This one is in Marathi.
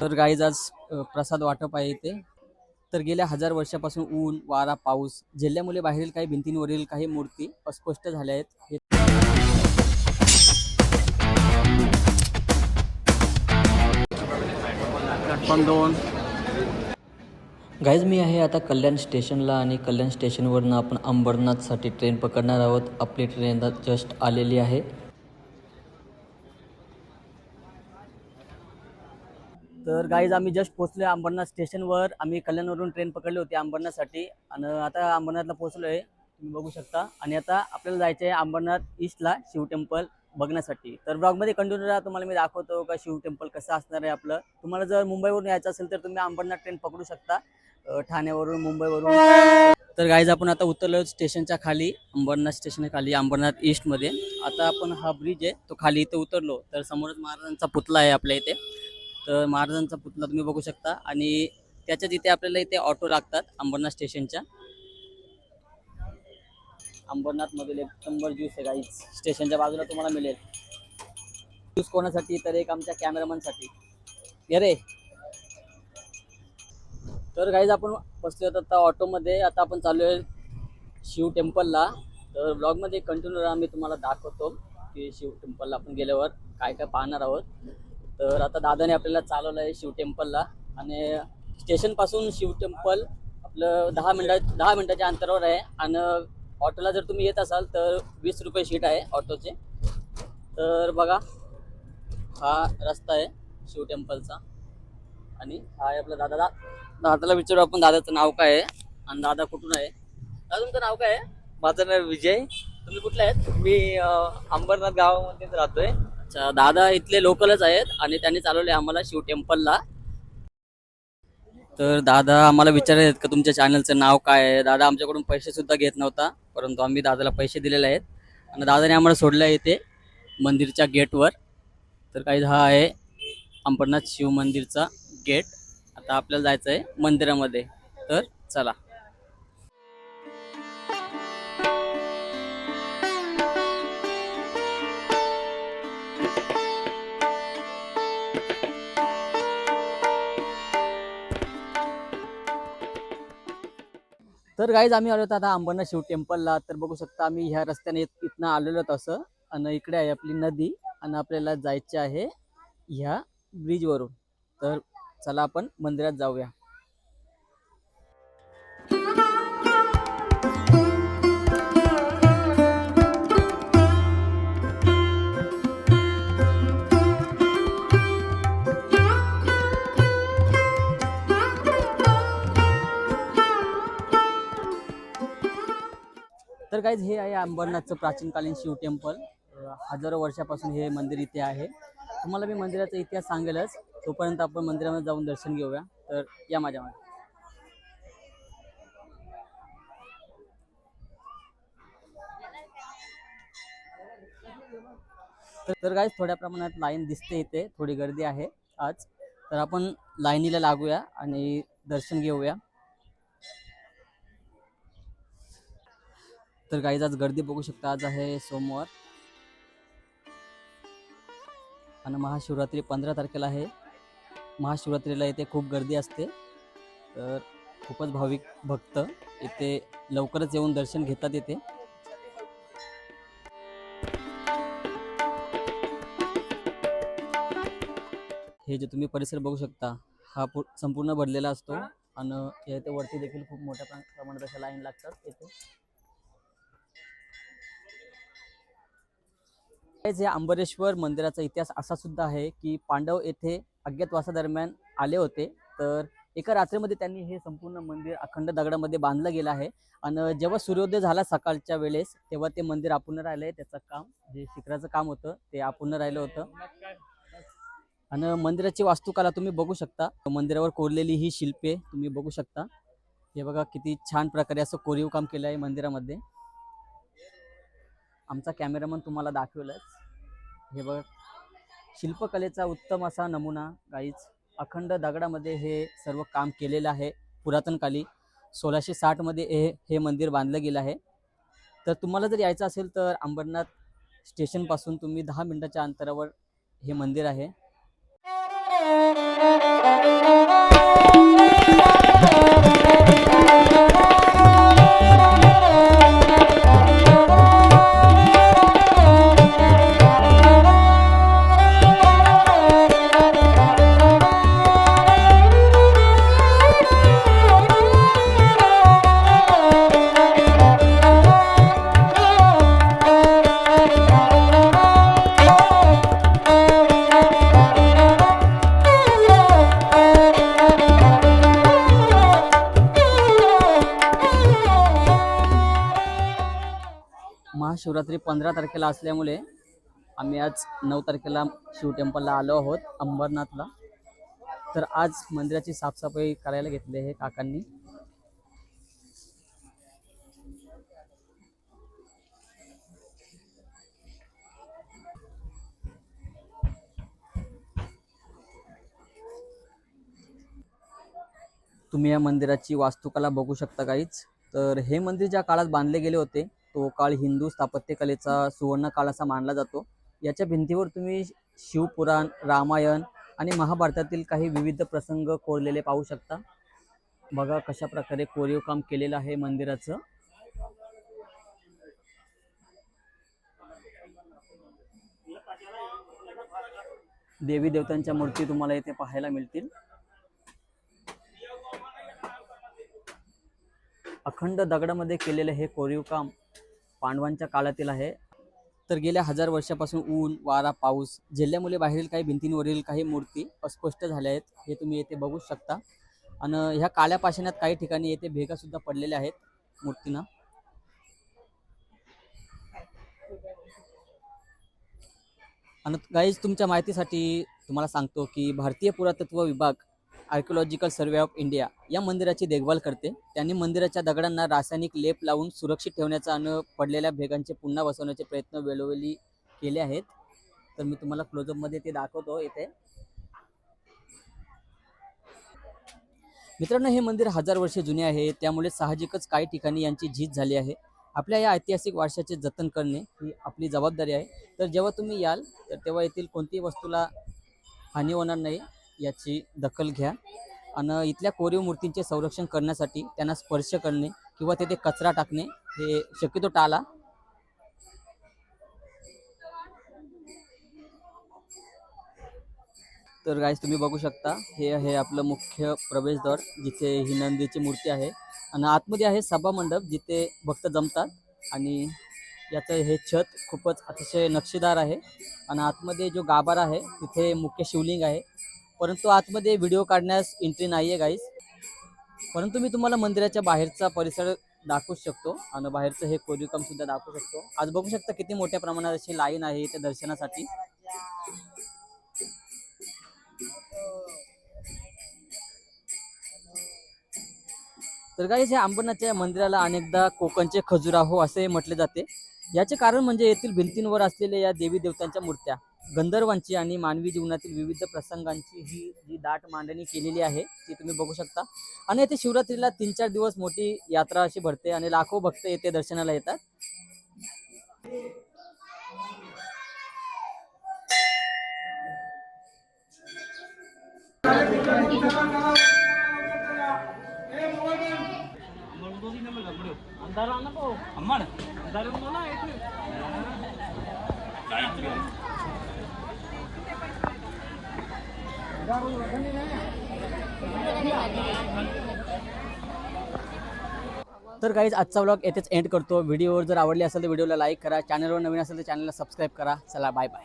तर गाईज आज प्रसाद वाटप आहे इथे. तर गेल्या हजार वर्षापासून ऊन वारा पाऊस झेलल्यामुळे बाहेरील काही भिंतींवरील काही मूर्ती अस्पष्ट झाल्या आहेत. प्लॅटफॉर्म दोन गाईज मी आहे आता कल्याण स्टेशनला आणि कल्याण स्टेशनवरनं आपण अंबरनाथसाठी ट्रेन पकडणार आहोत. आपली ट्रेन जस्ट आलेली आहे. तर गाईज आम्ही जस्ट पोहोचलो आहे अंबरनाथ स्टेशनवर आम्ही कल्याणवरून ट्रेन पकडली होती अंबरनाथसाठी. आणि आता अंबरनाथला पोहोचलो आहे तुम्ही बघू शकता. आणि आता आपल्याला जायचं आहे अंबरनाथ ईस्टला शिव टेम्पल बघण्यासाठी. तर ब्लॉगमध्ये कंटिन्यू राहा. तुम्हाला मी दाखवतो का शिव टेम्पल कसं असणार आहे आपलं. तुम्हाला जर मुंबईवरून यायचं असेल तर तुम्ही अंबरनाथ ट्रेन पकडू शकता. ठाण्यावरून मुंबईवरून. तर गाईज आपण आता उतरलो स्टेशनच्या खाली. अंबरनाथ स्टेशन खाली अंबरनाथ ईस्टमध्ये आता आपण हा ब्रिज आहे तो खाली इथे उतरलो. तर समोरच महाराजांचा पुतळा आहे आपल्या इथे. तर महाराजांचा पुतळा तुम्ही बघू शकता. आणि त्याच्या इथे आपल्याला इथे ऑटो लागतात अंबरनाथ स्टेशनच्या. अंबरनाथ मधील एक नंबर ज्यूस आहे गाईज स्टेशनच्या बाजूला तुम्हाला मिळेल. ज्यूस कोणासाठी? तर एक आमच्या कॅमेरामनसाठी ये रे. तर गाईज आपण बसलो होतो आता ऑटोमध्ये. आता आपण चालू आहे शिव टेम्पलला. तर ब्लॉगमध्ये कंटिन्यू राहा मी तुम्हाला दाखवतो. की शिव टेम्पलला आपण गेल्यावर काय काय पाहणार आहोत. तर आता दादाने आपल्याला चालवलं आहे शिव टेम्पलला. आणि स्टेशनपासून शिव टेम्पल आपलं दहा मिनटात दहा मिनटाच्या अंतरावर आहे. आणि ऑटोला जर तुम्ही येत असाल तर वीस रुपये शीट आहे ऑटोचे. तर बघा हा रस्ता आहे शिव टेम्पलचा. आणि हा आहे आपला दादा. दा- दादाला विचारू आपण दादाचं नाव काय आहे. आणि दादा कुठून आहे? दादा तुमचं नाव काय आहे? माझं नाव विजय. तुम्ही कुठले आहेत? मी अंबरनाथ गावामध्येच राहतोय. अच्छा दादा इथले लोकलच आहेत आणि त्यांनी चालवले आम्हाला शिव टेम्पलला. तर दादा आम्हाला विचारत आहेत का तुमच्या चॅनलचं नाव काय आहे? दादा आमच्याकडून पैसे सुद्धा घेत नव्हता परंतु आम्ही दादाला पैसे दिलेले आहेत. आणि दादाने आम्हाला सोडलं आहे इथे मंदिरच्या गेटवर. तर काही हा आहे अंबरनाथ शिव मंदिरचा गेट. आता आपल्याला जायचं आहे मंदिरामध्ये. तर चला. तर गाईज आम्ही आलो होतो आता अंबरनाथ शिव टेम्पलला तर बघू शकता आम्ही ह्या रस्त्याने इथनं आलेलो असं. आणि इकडे आहे आपली नदी आणि आपल्याला जायचे आहे ह्या ब्रिजवरून तर चला आपण मंदिरात जाऊया. तर काहीच हे आहे अंबरनाथचं प्राचीनकालीन शिव टेम्पल. हजारो वर्षापासून हे मंदिर इथे आहे. तुम्हाला मी मंदिराचा इतिहास सांगेलच. तोपर्यंत आपण मंदिरामध्ये जाऊन दर्शन घेऊया. तर या माझ्या तर- काहीच थोड्या प्रमाणात लाईन दिसते इथे. थोडी गर्दी आहे आज. तर आपण लाईनीला लागूया आणि दर्शन घेऊया. तर काही आज गर्दी बघू शकता. आज आहे सोमवार. आणि महाशिवरात्री पंधरा तारखेला आहे. महाशिवरात्रीला इथे खूप गर्दी असते. तर खूपच भाविक भक्त इथे लवकरच येऊन दर्शन घेतात इथे. हे जे तुम्ही परिसर बघू शकता हा संपूर्ण भरलेला असतो. आणि इथे वरती देखील खूप मोठ्या प्रमाणात अशा लाईन लागतात इथे. या अंबरेश्वर मंदिराचा इतिहास असा सुद्धा आहे की पांडव येथे अज्ञातवासादरम्यान आले होते. तर एका रात्रीमध्ये त्यांनी हे संपूर्ण मंदिर अखंड दगडामध्ये बांधलं गेलं आहे. आणि जेव्हा सूर्योदय झाला सकाळच्या वेळेस तेव्हा ते मंदिर अपूर्ण राहिलंय त्याचं काम जे शिखराचं काम होतं ते आपण राहिलं होतं. आणि मंदिराची वास्तुकला तुम्ही बघू शकता. मंदिरावर कोरलेली ही शिल्पे तुम्ही बघू शकता. हे बघा किती छान प्रकारे असं कोरीव काम केलं आहे मंदिरामध्ये. आमचा कॅमेरामन तुम्हाला दाखवेलच. हे बघ शिल्पकलेचा उत्तम असा नमुना गाईच अखंड दगडामध्ये हे सर्व काम केलेलं आहे पुरातनकाली. सोळाशे साठमध्ये हे हे मंदिर बांधलं गेलं आहे. तर तुम्हाला जर यायचं असेल तर अंबरनाथ स्टेशनपासून तुम्ही दहा मिनटाच्या अंतरावर हे मंदिर आहे. महाशिवरात्री पंधरा तारखेला असल्यामुळे आम्ही आज नऊ तारखेला शिव टेम्पलला आलो आहोत अंबरनाथला. तर आज मंदिराची साफसफाई करायला घेतली आहे काकांनी. तुम्ही या मंदिराची वास्तुकला बघू शकता काहीच. तर हे मंदिर ज्या काळात बांधले गेले होते तो काळ हिंदू स्थापत्यकलेचा सुवर्ण काळ असा मानला जातो. याच्या भिंतीवर तुम्ही शिवपुराण रामायण आणि महाभारतातील काही विविध प्रसंग कोरलेले पाहू शकता. बघा कशा प्रकारे कोरीव काम केलेलं आहे मंदिराचं. देवी देवतांच्या मूर्ती तुम्हाला इथे पाहायला मिळतील. अखंड दगडामध्ये केलेले हे कोरीव काम पांडवांच्या काळातील आहे. तर गेल्या हजार वर्षापासून ऊन वारा पाऊस जिल्ह्यामुळे बाहेरील काही भिंतींवरील काही मूर्ती अस्पष्ट झाल्या आहेत हे तुम्ही येथे बघू शकता. आणि ह्या काळ्या पाषाणात काही ठिकाणी येथे भेगासुद्धा पडलेल्या आहेत मूर्तींना. आणि गाईज तुमच्या माहितीसाठी तुम्हाला सांगतो की भारतीय पुरातत्व विभाग आर्किओलॉजिकल सर्वे ऑफ इंडिया या मंदिराची देखभाल करते. त्यांनी मंदिराच्या दगडांना रासायनिक लेप लावून सुरक्षित ठेवण्याचा आणि पडलेल्या भेगांचे पुन्हा बसवण्याचे प्रयत्न वेळोवेळी केले आहेत. तर मी तुम्हाला क्लोजअपमध्ये ते दाखवतो इथे. मित्रांनो हे मंदिर हजार वर्षे जुने आहे. त्यामुळे साहजिकच काही ठिकाणी यांची झीज झाली आहे. आपल्या या ऐतिहासिक वारशाचे जतन करणे ही आपली जबाबदारी आहे. तर जेव्हा तुम्ही याल तर तेव्हा येथील कोणतीही वस्तूला हानी होणार नाही. याची दखल घ्या. आणि इथल्या कोरीव मूर्तींचे संरक्षण करण्यासाठी त्यांना स्पर्श करणे किंवा तेथे कचरा टाकणे हे शक्यतो टाळा. तर गाईस तुम्ही बघू शकता हे आहे आपलं मुख्य प्रवेशद्वार जिथे ही नंदीची मूर्ती आहे. आणि आतमध्ये आहे सभा मंडप जिथे भक्त जमतात. आणि याचं हे छत खूपच अतिशय नक्षीदार आहे. आणि आतमध्ये जो गाभारा आहे तिथे मुख्य शिवलिंग आहे. परंतु आतमध्ये व्हिडिओ काढण्यास एंट्री नाही आहे गाईस परंतु मी तुम्हाला मंदिराच्या बाहेरचा परिसर दाखवू शकतो. आणि बाहेरचं हे कोरिकम सुद्धा दाखवू शकतो. आज बघू शकता किती मोठ्या प्रमाणात अशी लाईन आहे इथे दर्शनासाठी. तर गाईस या अंबरनाथच्या मंदिराला अनेकदा कोकणचे खजुराहो असे म्हटले जाते. याचे कारण म्हणजे येथील भिंतींवर असलेल्या या देवी देवतांच्या मूर्त्या. गंधर्वांची आणि मानवी जीवनातील विविध प्रसंगांची ही जी दाट मांडणी केलेली आहे ती तुम्ही बघू शकता. आणि येथे शिवरात्रीला तीन चार दिवस मोठी यात्रा अशी भरते आणि लाखो भक्त येथे दर्शनाला येतात. तर काहीच आजचा ब्लॉग येथेच एंड करतो. व्हिडिओवर जर आवडले असेल तर व्हिडिओला लाईक करा. चॅनलवर नवीन असेल तर चॅनलला सबस्क्राईब करा. चला बाय बाय